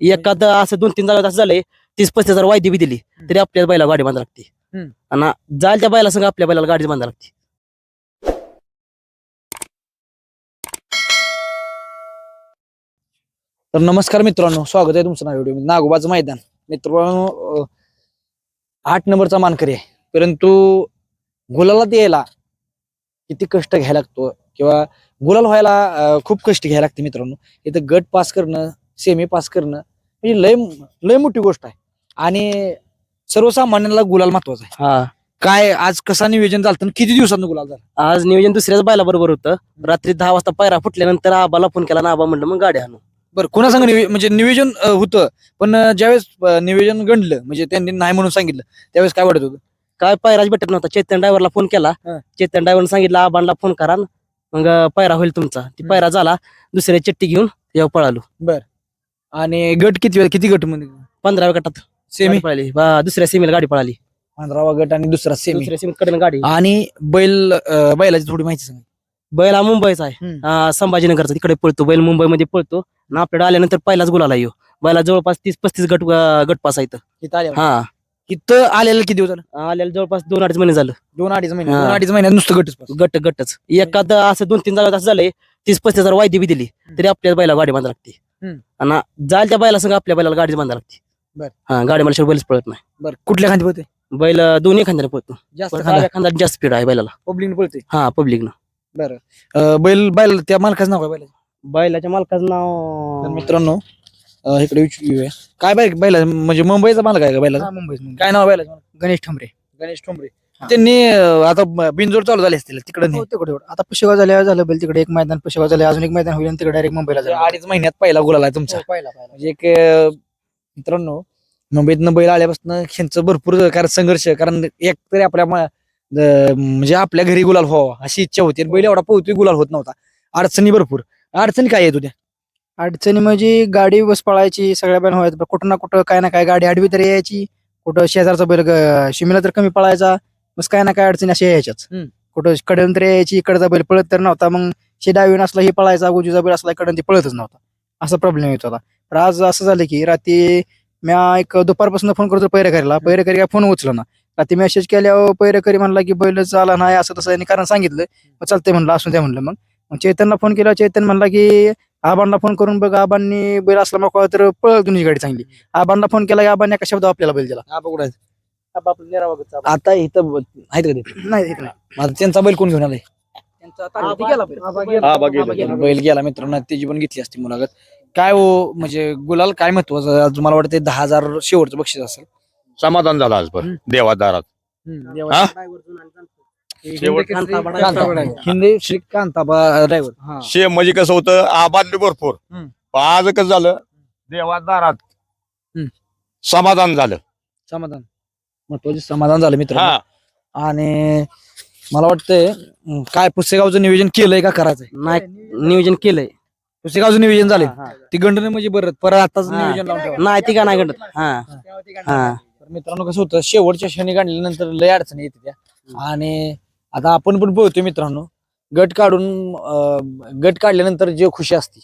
एखाद असं दोन तीन जागा असं झालंय तीस पस्तीस हजार वायदी बी दिली तरी आपल्या बैला गाडी बांधा लागते. हम्म. आणि जायला त्या बैला संग आपल्या बैलाला गाडी बांधा लागते. तर नमस्कार मित्रांनो स्वागत आहे तुमचं नाव व्हिडिओ नागोबाचं मैदान. मित्रांनो अं, आठ नंबरचा मानकरी आहे. परंतु गुलाला यायला किती कष्ट घ्यायला लागतो किंवा गुलाल व्हायला अं, खूप कष्ट घ्यायला लागते मित्रांनो. इथं गट पास करणं सेमी पास करणं म्हणजे लय लय मोठी गोष्ट आहे. आणि सर्वसामान्यांना गुलाल महत्त्वाचा आहे. हा. काय आज कसा नियोजन झालं आणि किती दिवसांनी गुलाल झाला? आज नियोजन दुसऱ्याच बैला बरोबर होतं. रात्री दहा वाजता पायरा फुटल्यानंतर आबाला फोन केला ना आबा म्हणलं मग गाडी आणू. बरं कोणा सांग म्हणजे नियोजन अं, होतं पण अं, ज्यावेळेस अं, नियोजन गणलं म्हणजे त्यांनी नाही म्हणून सांगितलं त्यावेळेस काय वाटत होतं? काय पायराच भेटत नव्हता. चेतन ड्रायव्हरला फोन केला. हा. चेतन ड्रायव्हरने सांगितलं आबांना फोन करा मग पायरा होईल तुमचा. ती हम्म. पायरा झाला. दुसऱ्या चिठ्ठी घेऊन येऊ पळालो. आणि गट किती वेळ किती गटमध्ये पंधराव्या गटात. सेमी पळाली. बा- दुसऱ्या सेमीला गाडी पळाली. पंधरावा गट आणि दुसरा सेमी दुसऱ्या सेमीत कडे गाडी. आणि बैल अं, बैलाची थोडी माहिती सांग. बैल हा मुंबईचा आहे. हम्म. अं, संभाजीनगरचा तिकडे पळतो. बैल मुंबईमध्ये पळतो. आणि आपल्याकडे आल्यानंतर पहिलाच गुलाला येऊ बैला जवळपास तीस पस्तीस गट अं, गट पास आहेत. इथं आल्यावर. हा. इथं आलेलं किती दिवस झालं? आलेला जवळपास दोन अडीच महिने झालं. दोन अडीच महिने. हा. दोन अडीच महिन्यात नुसतं गटच पास. गट गटच. एखाद असं दोन तीन जागा असं झालंय तीस पस्तीस हजार वायदी बी दिली. तरी आपल्या बैला गाडी बांधा लागते. आणि जायला त्या बैला संग आपल्या बैलाला गाडी बांधा लागते. बर. हा गाडी मला बैलच पळत नाही. बरं कुठल्या खांदी पळते बैल दोन्ही खांद्याने पळतो. जास्त खांद्यात? जास्त स्पीड आहे बैलाला. पब्लिक पळते हा पब्लिक न. बैल बैल त्या मालकाचं नाव काय बैलाचं? बैलाच्या मालकाचं नाव मित्रांनो इकडे विचारूया. काय बाय बैला म्हणजे मुंबईचा मालक आहे का बैलाचा? मुंबईत काय नाव बैलाचं? गणेश ठोंबरे. गणेश ठोंबरे. त्यांनी आता बिनजोड चालू झाले असतील तिकडे हो, तिकडे. आता पुशेगाव झाल्यावर झालं बैल तिकडे एक मैदान पुशेगाव झाले अजून एक मैदान होईल आणि तिकडे डायरेक्ट मुंबईला झालं अडीच महिन्यात पहिला गुलाल आहे तुमचा. हो, पाहिला पाहिला. म्हणजे एक अं, मित्रांनो मुंबईतनं बैल आल्यापासून ह्यांचं भरपूर कारण संघर्ष कारण एक तरी आपल्या म- म्हणजे आपल्या घरी गुलाल व्हावा अशी इच्छा होती. आणि बैल एवढा पोहतोय गुलाल होत नव्हता. अडचणी भरपूर. अडचणी काय येत होत्या अडचणी म्हणजे गाडी बस पळायची सगळ्या बैल व्हायचं कुठं ना कुठं काय ना काय गाडी आडवी तरी यायची. कुठं शेजारचा बैल ग- शिमीला तर कमी पळायचा. बस काय ना काय अडचणी अशा यायच्याच. हम्म. कुठं कडून तरी यायची इकडचा बैल पळत तर नव्हता मग शे डावीन असला हे पळायचा उजवीचा बैल असला कडून ती पळतच नव्हता. असा प्रॉब्लेम येत होता. आज असं झालं की रात्री म्या एक दुपारपासून फोन करतो पैरेकरीला. पैरेकरी काय फोन उचला ना रात्री मेसेज केल्यावर पैरेकरी म्हणला की बैल आला नाही असं तसं. यांनी कारण सांगितलं मग चालतंय म्हणलं असू द्या म्हणलं. मग मग चेतनला फोन केला चेतन म्हणला की आबांना फोन करून बघ आबांनी बैल असला मग तर पळ तुमची गाडी चांगली. आबांना फोन केला की आबांनी एका शब्द आपल्याला बैल दिला. आता इथं ब- आहेत का ते नाही इथं नाही. आता त्यांचा बैल कोण घेऊन आलाय? त्यांचा गेला बैल. आबा गेला. बैल गेला मित्रांनो त्याची पण घेतली असती मुलाखत. काय हो म्हणजे गुलाल काय महत्वाचं? आज मला वाटतं दहा हजार शेवटचं बक्षीस असेल. समाधान झालं आज पण देवादारात हा? शेवट हिंदी श्री कांताबा ड्रायव्हर. शे म्हणजे कसं होतं आबाद बी भरपूर. हम्म. पण आज कसं झालं देवादारात हम्म. समाधान झालं. समाधान. महत्त्वाचे समाधान झालं मित्र हा. आणि मला वाटतंय अं, काय पुसेगावचं नियोजन केलंय का करायचंय? नाही नियोजन केलंय. पुसेगावचं नियोजन झालंय? हा. ती गंडने म्हणजे बरं परत आताच हा. नियोजन लावून ठेवा. नाही ती का नाही गणत हा. हा. तर मित्रांनो कसं होतं शेवटच्या क्षणी काढल्यानंतर लय अडचणी येते त्या आणि आता आपण पण पोहतोय मित्रांनो गट काढून अं, गट काढल्यानंतर जे खुशी असते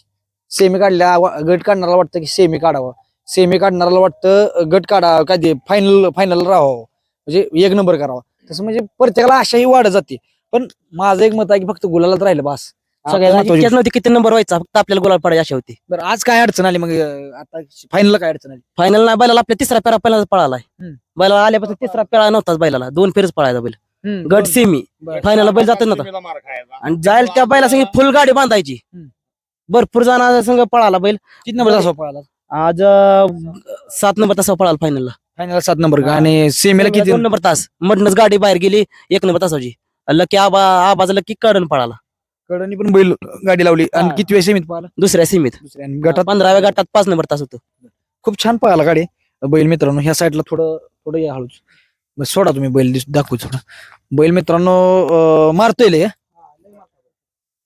सेमी काढल्या वा- गट काढणारा वाटतं की सेमी काढावं. सेमी काढणाऱ्याला वाटतं गट काढा काय ते फायनल फायनल राहावं. म्हणजे एक नंबर करावा. तसं म्हणजे प्रत्येकाला आशाही वाढत जाते. पण माझं एक मत आहे की फक्त गुलालाच राहिलं बस. इतक्यात नव्हती किती नंबर व्हायचा? फक्त आपल्याला गुलाल पडायची अशी होती. बरं आज काय अडचण आली मग अं, आता फायनल काय अडचण आली? फायनल नाही बैलाला आपल्या तिसरा पेरा पहिला पळालाय. हम्म. बैलाला आल्यापासून तिसरा पेळा नव्हताच बैलाला. दोन फेरच पळायचा बैल. हम्म, गट सेमी बरं. फायनलला बैल जात नव्हता. आणि जायला त्या बैला संग फुल गाडी बांधायची. हम्म. भरपूर जण संघ पळाला बैल. किती नंबर पळाला? आज अं, सात नंबर तास पळाला फायनलला फायनल सात नंबर का? आणि सेमीला किती? दोन नंबर तास. मधनच गाडी बाहेर गेली एक नंबर तासाची. लकी आबा आबाचा लकी कडन पळाला. कडनी पण बैल गाडी लावली. आणि हा. किती वेळ सेमीत पळाला? दुसऱ्या सीमीत. दुसऱ्या आणि गटात? पंधराव्या गटात पाच नंबर तास होतो. खूप छान पळाला गाडी. बैल मित्रांनो ह्या साईडला थोडं थोडं या हळूच. बस सोडा तुम्ही बैल दिस- दाखवू थोडं. बैल मित्रांनो अं, मारतोय लय,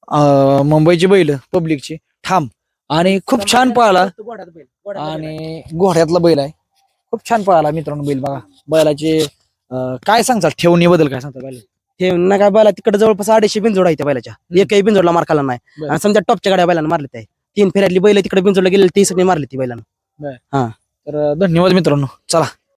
अं, मुंबईची बैल पब्लिकची ठाम आणि खूप छान पळाला. आणि घोड्यातला बैल आहे. खूप छान पळाला मित्रांनो बैल बघा. बैलाचे अं, काय सांगतात ठेवणी बद्दल काय सांगतात बैल हे ना काय बैला तिकडे जवळपास अडीचशे बिनजोड आहे त्या बैलाच्या. एकही बिनजोडला मार खाला नाही. बरं. आणि समजा टॉपच्या गाड्या बैलांना मारले आहे तीन फेऱ्यातली बैल तिकडे बिनजोडला गेले ती सगळी मारली ती बैलांना. तर धन्यवाद मित्रांनो. चला.